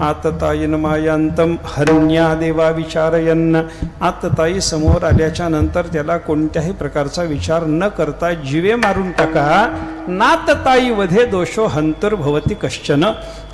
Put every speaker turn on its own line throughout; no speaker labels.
आतताईन मायांतम हरण्या देवा विचारयन आतताई समोर आल्याच्यानंतर त्याला कोणत्याही प्रकारचा विचार न करता जीवे मारून टाका. नातताई वधे दोषो हंतर भवती कश्चन.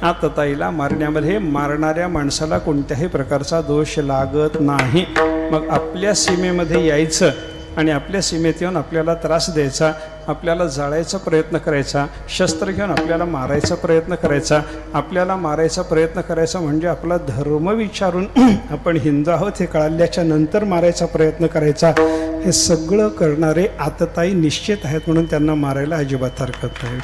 आतताईला मारण्यामध्ये मारणाऱ्या माणसाला कोणत्याही प्रकारचा दोष लागत नाही. मग आपल्या सीमेमध्ये यायचं. आणि आपल्या सीमेत येऊन आपल्याला त्रास द्यायचा आपल्याला जाळायचा प्रयत्न करायचा शस्त्र घेऊन आपल्याला मारायचा प्रयत्न करायचा. आपल्याला मारायचा प्रयत्न करायचा म्हणजे आपला धर्म विचारून आपण हिंदू आहोत हे कळल्याच्या नंतर मारायचा प्रयत्न करायचा. हे सगळं करणारे आतताई निश्चित आहेत म्हणून त्यांना मारायला अजिबात हरकत नाही.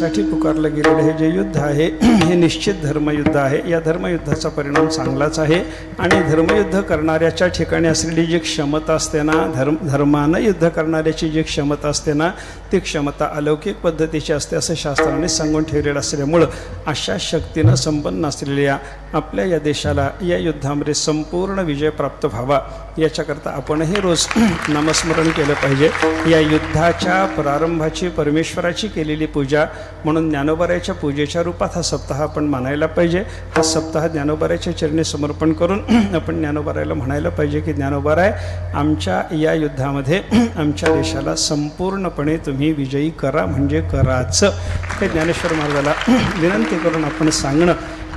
ठरल पुकारलं गेलेलं हे जे युद्ध आहे हे निश्चित धर्मयुद्ध आहे. या धर्मयुद्धाचा परिणाम चांगलाच आहे आणि धर्मयुद्ध करणाऱ्याच्या ठिकाणी असलेली जी क्षमता असते ना धर्म धर्मानं युद्ध करणाऱ्याची जी क्षमता असते ना ती क्षमता अलौकिक पद्धतीची असते असं शास्त्राने सांगून ठेवलेलं असल्यामुळं अशा शक्तीनं संपन्न असलेल्या आपल्या या देशाला या युद्धामध्ये संपूर्ण विजय प्राप्त व्हावा याच्याकरता आपणही रोज नामस्मरण केलं पाहिजे. या युद्धाच्या प्रारंभाची परमेश्वराची केलेली पूजा म्हणून ज्ञानोबाराच्या पूजेच्या रूपात हा सप्ताह आपण मानायला पाहिजे. हा सप्ताह ज्ञानोबऱ्याच्या चरणी समर्पण करून आपण ज्ञानोबारायला म्हणायला पाहिजे की ज्ञानोबाराय आमच्या या युद्धामध्ये आमच्या देशाला संपूर्णपणे तुम्ही विजयी करा म्हणजे कराचं. हे ज्ञानेश्वर महाराजाला विनंती करून आपण सांगणं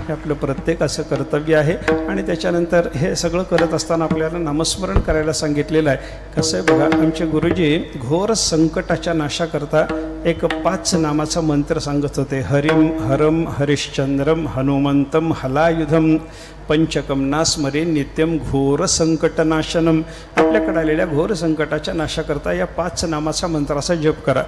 हे आपलं प्रत्येकाचं कर्तव्य आहे. आणि त्याच्यानंतर हे सगळं करत असताना आपल्याला नामस्मरण करायला सांगितलेलं आहे. कसं आहे बघा आमचे गुरुजी घोर संकटाच्या नाशाकरता एक पाच नामाचा मंत्र सांगत होते. हरिम हरम हरिश्चंद्रम हनुमंतम हलायुधम पंचकम नास्मरे नित्यम घोर संकटनाशनम आपल्याकडे आलेल्या घोर संकटाच्या नाशाकरता या पाच नामाचा मंत्राचा जप करा.